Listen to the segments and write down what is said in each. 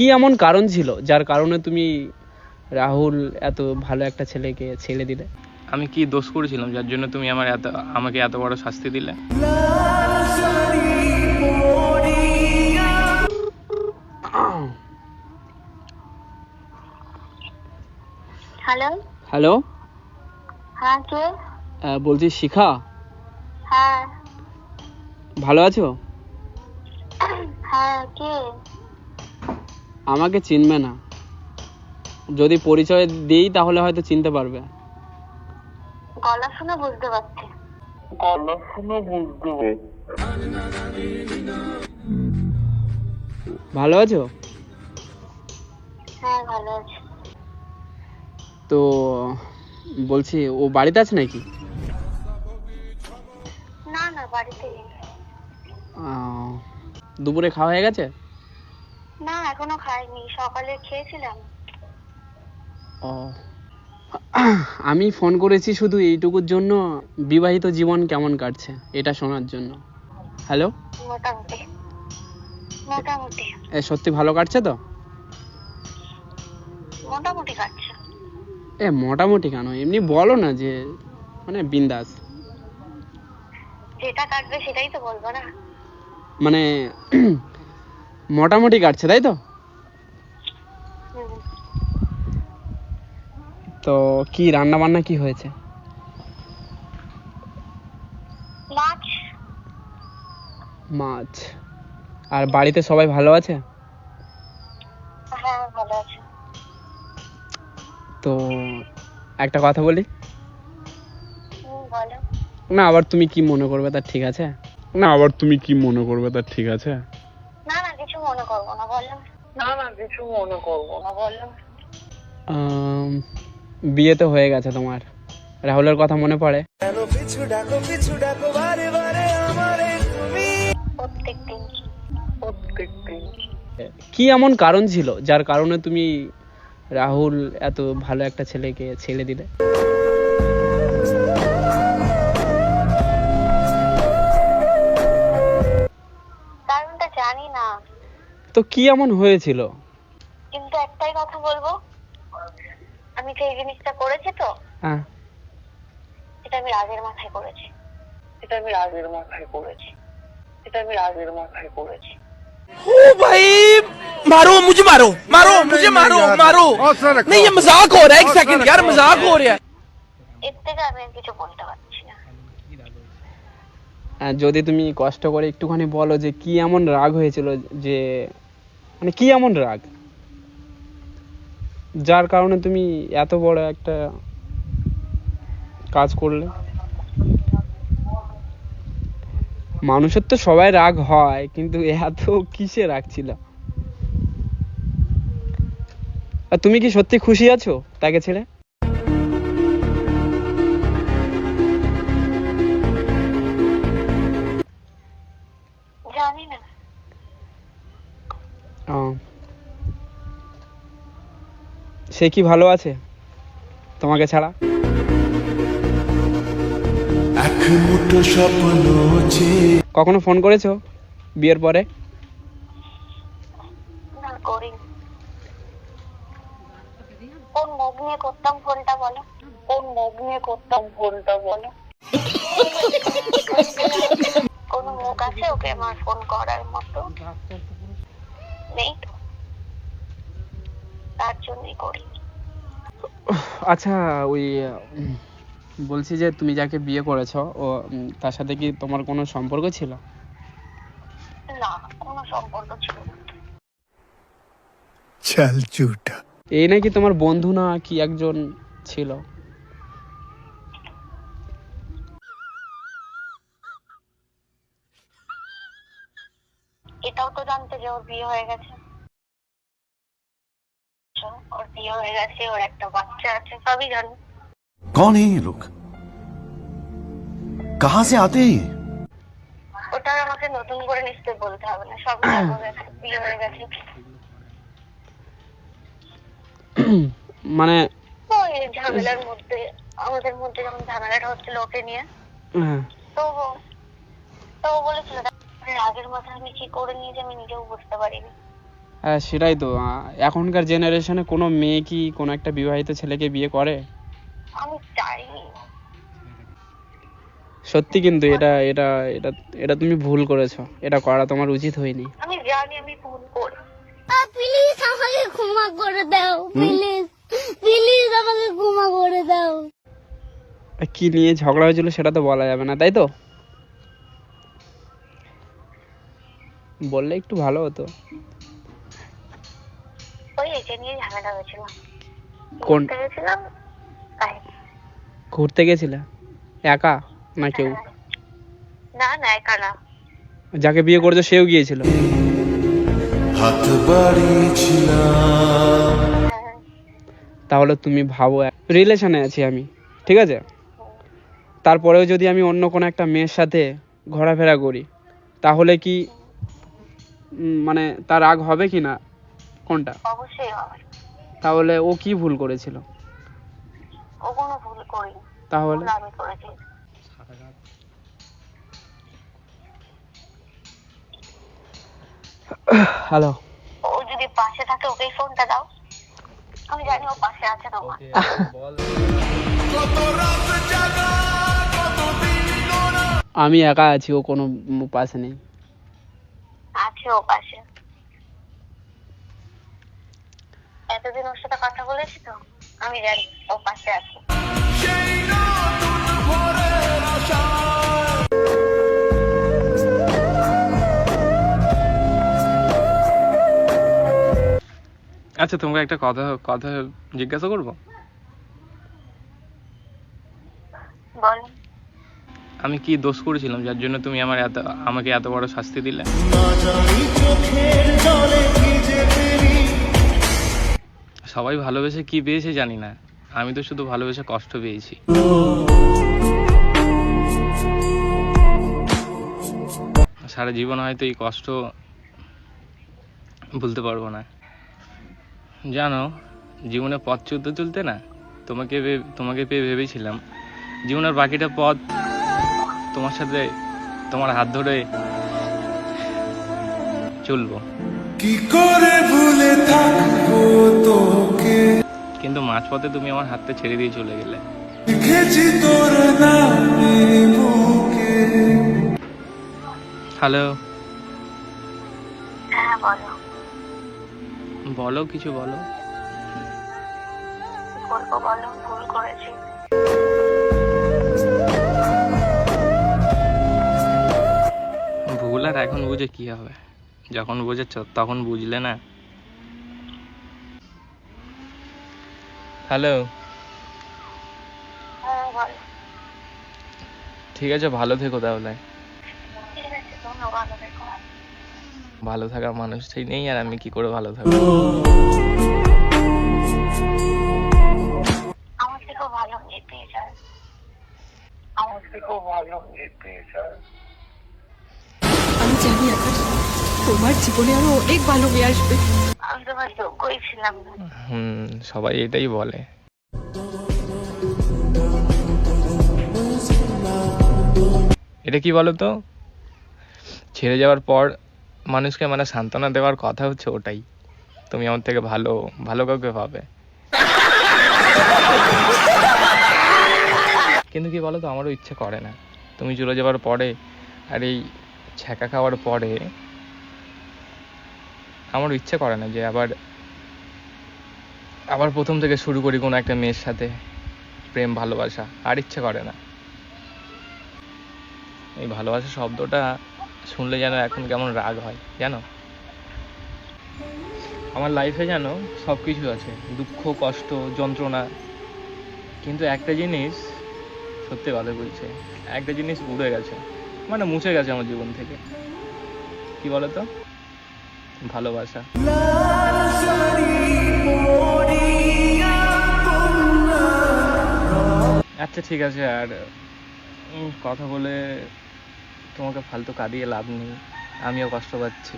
কি এমন কারণ ছিল যার কারণে তুমি রাহুল এত ভালো একটা ছেলেকে ছেড়ে দিলে? আমি কি দোষ করেছিলাম? যার জন্য তুমি আমার এত আমাকে এত বড় শাস্তি দিলে? হ্যালো হ্যালো হ্যাঁ কে? বলছি শিখা? হ্যাঁ। ভালো আছো? হ্যাঁ কে? আমাকে চিনবে না। যদি পরিচয় দিই তাহলে হয়তো চিনতে পারবে। গলা শুনে বুঝতে পারছি। ভালো আছো? হ্যাঁ ভালো আছি। তো বলছি ও বাড়িতে আছে নাকি? না না বাড়িতে নেই। আহ, দুপুরে খাওয়া হয়ে গেছে? না এখনও খাইনি সকালে খেয়েছিলাম। ও। আমি ফোন করেছি শুধু এইটুকুর জন্য বিবাহিত জীবন কেমন কাটছে এটা শোনার জন্য। হ্যালো? মোটামুটি মোটামুটি। এ সত্যি ভালো কাটছে তো? মোটামুটি কাটছে। এ মোটামুটি কেন? এমনি বলো না যে মানে বিন্দাস। যেটা কাটবে সেটাই তো বলব না। মানে মোটামুটি কাটছে তাই তো? তো কি রান্না বান্না কি হয়েছে? মাছ। মাছ। আর বাড়িতে সবাই ভালো আছে? হ্যাঁ ভালো আছে। তো একটা কথা বলি? না আবার তুমি কি মনে করবে তার ঠিক আছে? না আবার তুমি কি মনে করবে তার ঠিক আছে না না কিছু মনে করব না বলো না না কিছু মনে করব না বলো বিয়ে তো হয়ে গেছে তোমার। রাহুলের কথা মনে পড়ে? কি এমন কারণ ছিল যার কারণে তুমি রাহুল এত ভালো একটা ছেলেকে ছেড়ে দিলে? কারণটা জানি না। তো কি এমন হয়েছিল? কিন্তু একটাই কথা বলবো আমি যে এই জিনিসটা করেছি তো হ্যাঁ এটা আমি রাগের মাথায় করেছি এটা আমি রাগের মাথায় করেছি এটা আমি রাগের মাথায় করেছি ओ भाई मारो मुझे मारो मारो मुझे मारो मारो नहीं ये मजाक हो रहा है एक सेकंड यार मजाक हो रहा है এর থেকে আমি আর কিছু বলতে পারছি না আর যদি তুমি কষ্ট করে একটুখানি বলো যে কি এমন রাগ হয়েছিল যে মানে কি এমন রাগ যার কারণে তুমি এত বড় একটা কাজ করলে। মানুষের তো সবাই রাগ হয় কিন্তু এত কিসে রাগ ছিল? আর তুমি কি সত্যি খুশি আছো তাকে ছেড়ে? জানি না। ও। সে কি ভালো আছে? তোমাকে ছাড়া। কখনো ফোন করেছ বিয়ের পরে? না করি কোন মুখ নিয়ে করতাম ফোনটা বলো? কোন মুখ নিয়ে করতাম ফোনটা বলো? কোন মুখ আছে ওকে আমার ফোন করার মতো? নেই তো। তার জন্যই করি। আচ্ছা ওই বলছি যে তুমি যাকে বিয়ে করেছ ও তার সাথে কি তোমার কোনো সম্পর্ক ছিল? না কোনো সম্পর্ক ছিল না। চল এই নাকি তোমার বন্ধু না কি একজন ছিল? এটাও তো জানতে যে ওর বিয়ে হয়ে গেছে। ওর বিয়ে হয়ে গেছে ওর একটা বাচ্চা আছে সবই জানো कौन है ये लोग कहां से आते हैं ये ওটা আর আমাকে নতুন করে নিশ্চয়ই বলতে হবে না সব জানা গেছে বিয়ে হয়ে গেছে মানে ওই ঝামেলার মধ্যে আমাদের মধ্যে যখন ঝামেলাটা হচ্ছিল ওকে নিয়ে হ্যাঁ, তো ও- তো ও বলেছিল "দেখ, রাগের মাথায় আমি কি করে নিয়েছি আমি নিজেও বুঝতে পারিনি হ্যাঁ সেটাই তো। এখনকার জেনারেশনে কোনো মেয়ে কি কোনো একটা বিবাহিত ছেলেকে বিয়ে করে? আমি চাইনি। সত্যি কিন্তু এটা এটা এটা এটা তুমি ভুল করেছ। এটা করা তোমার উচিত হয়নি। আমি জানি আমি ভুল করি প্লিজ আমাকে ক্ষমা করে দাও প্লিজ প্লিজ আমাকে ক্ষমা করে দাও। কি নিয়ে ঝগড়া হয়েছিল সেটা তো বলা যাবে না তাই তো? বললে একটু ভালো হতো। এটা নিয়ে ঝামেলা হয়েছিল কোন ঘুরতে গেছিলাম তাই ঘুরতে গেছিলে? একা না কেউ? না। না একা না। যাকে বিয়ে করেছ সেও গিয়েছিল? হাত বাড়িয়েছিলাম। তাহলে তুমি ভাবো রিলেশনে আছি আমি ঠিক আছে? তারপরেও যদি আমি অন্য কোনো একটা মেয়ের সাথে ঘোরাফেরা করি তাহলে কি মানে তার রাগ হবে কি না? কোনটা? অবশ্যই হবে। তাহলে ও কি ভুল করেছিল? ও কোনো ভুল করিনি। তাহলে? আমি করেছি। হ্যালো ও যদি পাশে থাকে ওকে ফোনটা দাও। আমি জানি ও পাশে আছে তোমার আমি একা আছি ও কোনো পাশে নেই। আছে ও পাশে। এতদিন ওর সাথে কথা বলেছি তো আমি জানি ও পাশে আছে। আচ্ছা তোমাকে একটা কথা কথা জিজ্ঞাসা করব? বল। আমি কি দোষ করেছিলাম যার জন্য তুমি আমার এত আমাকে এত বড় শাস্তি দিলে? সবাই ভালোবেসে কি পেয়েছে জানি না। আমি তো শুধু ভালোবেসে কষ্ট পেয়েছি। সারা জীবন হয়তো এই কষ্ট ভুলতে পারব না। জানো, জীবনে পথ চলতে চলতে না, তোমাকে তোমাকে পেয়ে ভেবেছিলাম। জীবনের বাকিটা পথ তোমার সাথে তোমার হাত ধরে চলবো। কি করে ভুলে থাকব তোকে? কিন্তু মাঝপথে তুমি আমার হাতটা ছেড়ে দিয়ে চলে গেলে। লিখেছি তোর নামে বুকে। হ্যালো। হ্যাঁ বলো। বলো কিছু বলো। বলব বলো ভুল করেছি। ভুল আর এখন বুঝে কি হবে? যখন বুঝেছ তখন বুঝলে না। হ্যালো হ্যাঁ ঠিক আছে ভালো থেকো তাহলে। ঠিক ভালো থেকো। মানুষটাই নেই আর আমি কি করে ভালো থাকব? আমার থেকেও ভালো মেয়ে পেয়ে যায় আমার থেকেও ভালো পেয়ে যায় আমি জানি আকাশ তোমার জীবনে আরও অনেক ভালো মেয়ে আসবে। আমি তোমার যোগ্যই ছিলাম না হুম সবাই এটাই বলে। এটা কি বলো তো ছেড়ে যাওয়ার পর মানুষকে মানে সান্ত্বনা দেওয়ার কথা হচ্ছে ওটাই। তুমি আমার থেকে ভালো ভালো কাউকে পাবে। কিন্তু কি বলো তো আমারও ইচ্ছে করে না। তুমি চলে যাওয়ার পরে আর এই ছ্যাঁকা খাওয়ার পরে আমারও ইচ্ছে করে না যে আবার আবার প্রথম থেকে শুরু করি কোনো একটা মেয়ের সাথে প্রেম, ভালোবাসা, আর ইচ্ছে করে না। এই ভালোবাসা শব্দটা শুনলে যেন এখন কেমন রাগ হয়, জানো? আমার লাইফে যেন সব কিছু আছে, দুঃখ, কষ্ট, যন্ত্রণা। কিন্তু একটা জিনিস সত্যি কথা বলছে, একটা জিনিস উড়ে গেছে মানে মুছে গেছে আমার জীবন থেকে। কি বলতো? ভালোবাসা। আচ্ছা ঠিক আছে, আর কথা বলে তোমাকে ফালতু কাঁদিয়ে লাভ নেই। আমিও কষ্ট পাচ্ছি।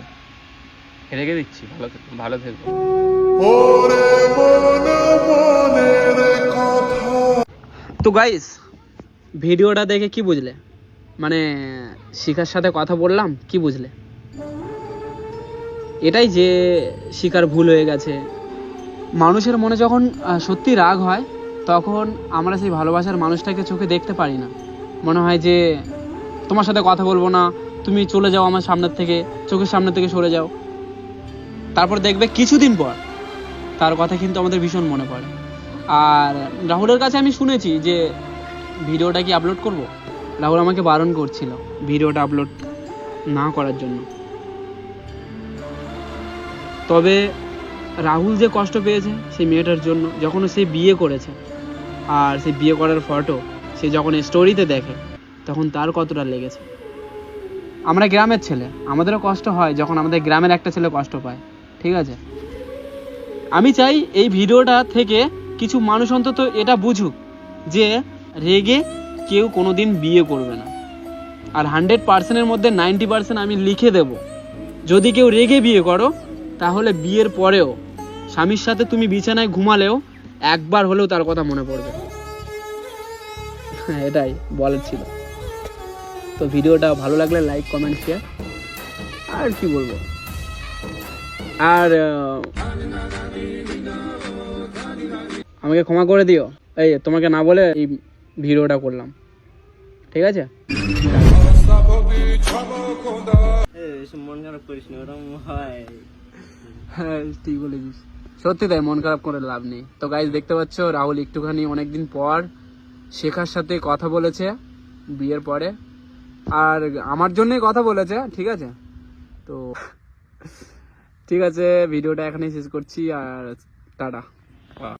রেখে দিচ্ছি, ভালো ভালো থেকো। তো গাইস ভিডিওটা দেখে কি বুঝলে? মানে শিখার সাথে কথা বললাম, কি বুঝলে? এটাই যে শিকার ভুল হয়ে গেছে। মানুষের মনে যখন সত্যি রাগ হয়, তখন আমরা সেই ভালোবাসার মানুষটাকে চোখে দেখতে পারি না। মনে হয় যে, তোমার সাথে কথা বলব না, তুমি চলে যাও আমার সামনের থেকে, চোখের সামনে থেকে সরে যাও। তারপর দেখবে কিছুদিন পর, তার কথা কিন্তু আমাদের ভীষণ মনে পড়ে। আর রাহুলের কাছে আমি শুনেছি যে, ভিডিওটা কি আপলোড করব? রাহুল আমাকে বারণ করছিল, ভিডিওটা আপলোড না করার জন্য। তবে রাহুল যে কষ্ট পেয়েছে সেই মেয়েটার জন্য যখন সে বিয়ে করেছে, আর সে বিয়ে করার ফটো সে যখন স্টোরিতে দেখে, তখন তার কতটা লেগেছে। আমরা গ্রামের ছেলে, আমাদেরও কষ্ট হয় যখন আমাদের গ্রামের একটা ছেলে কষ্ট পায়, ঠিক আছে? আমি চাই এই ভিডিওটা থেকে কিছু মানুষ অন্তত এটা বুঝুক যে রেগে কেউ কোনো দিন বিয়ে করবে না। আর হান্ড্রেড পার্সেন্টের মধ্যে নাইনটি পার্সেন্ট আমি লিখে দেব। যদি কেউ রেগে বিয়ে করো তাহলে বিয়ের পরেও স্বামীর সাথে তুমি বিছানায় ঘুমালেও একবার হলেও তার কথা মনে পড়বে। হ্যাঁ এটাই বলার ছিল। তো ভিডিওটা ভালো লাগলে লাইক কমেন্ট শেয়ার আর কি বলব? আর আমাকে ক্ষমা করে দিও। এই তোমাকে না বলে এই ভিডিওটা করলাম। ঠিক আছে? হ্যাঁ ঠিক বলেছিস। সত্যি তাই, মন খারাপ করে লাভ নেই। তো গাইজ দেখতে পাচ্ছ, রাহুল একটুখানি অনেকদিন পর শেখার সাথে কথা বলেছে, বিয়ের পরে। আর আমার জন্যই কথা বলেছে, ঠিক আছে? তো, ঠিক আছে, ভিডিওটা এখানেই শেষ করছি, আর টাটা।